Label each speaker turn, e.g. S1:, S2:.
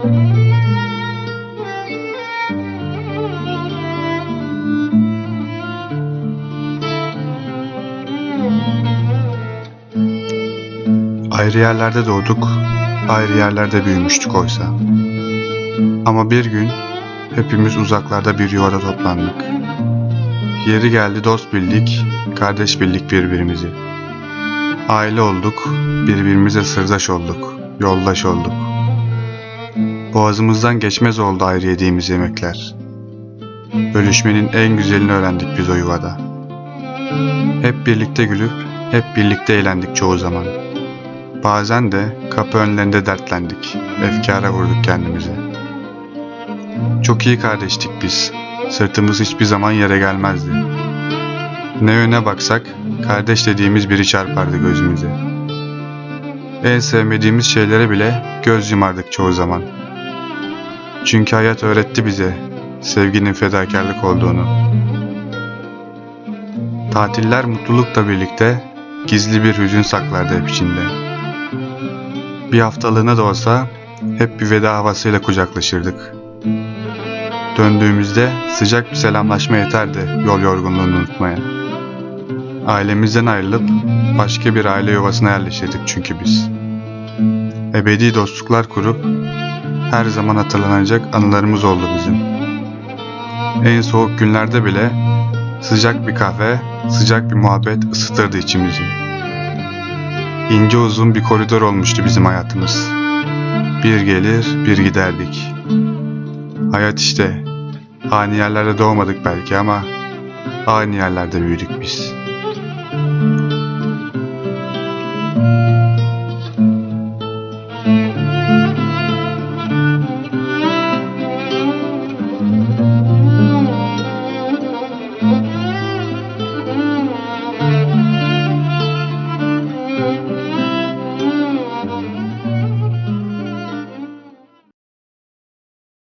S1: Ayrı yerlerde doğduk, ayrı yerlerde büyümüştük oysa. Ama bir gün hepimiz uzaklarda bir yuvada toplandık. Yeri geldi dost bildik, kardeş bildik birbirimizi. Aile olduk, birbirimize sırdaş olduk, yoldaş olduk. Boğazımızdan geçmez oldu ayrı yediğimiz yemekler. Bölüşmenin en güzelini öğrendik biz o yuvada. Hep birlikte gülüp, hep birlikte eğlendik çoğu zaman. Bazen de kapı önlerinde dertlendik, efkara vurduk kendimize. Çok iyi kardeştik biz, sırtımız hiçbir zaman yere gelmezdi. Ne yöne baksak, kardeş dediğimiz biri çarpardı gözümüze. En sevmediğimiz şeylere bile göz yumardık çoğu zaman. Çünkü hayat öğretti bize sevginin fedakarlık olduğunu. Tatiller mutlulukla birlikte gizli bir hüzün saklardı hep içinde. Bir haftalığına da olsa hep bir veda havasıyla kucaklaşırdık. Döndüğümüzde sıcak bir selamlaşma yeterdi yol yorgunluğunu unutmaya. Ailemizden ayrılıp başka bir aile yuvasına yerleşirdik çünkü biz. Ebedi dostluklar kurup her zaman hatırlanacak anılarımız oldu bizim. En soğuk günlerde bile sıcak bir kahve, sıcak bir muhabbet ısıtırdı içimizi. İnce uzun bir koridor olmuştu bizim hayatımız. Bir gelir, bir giderdik. Hayat işte. Aynı yerlerde doğmadık belki ama aynı yerlerde büyüdük biz.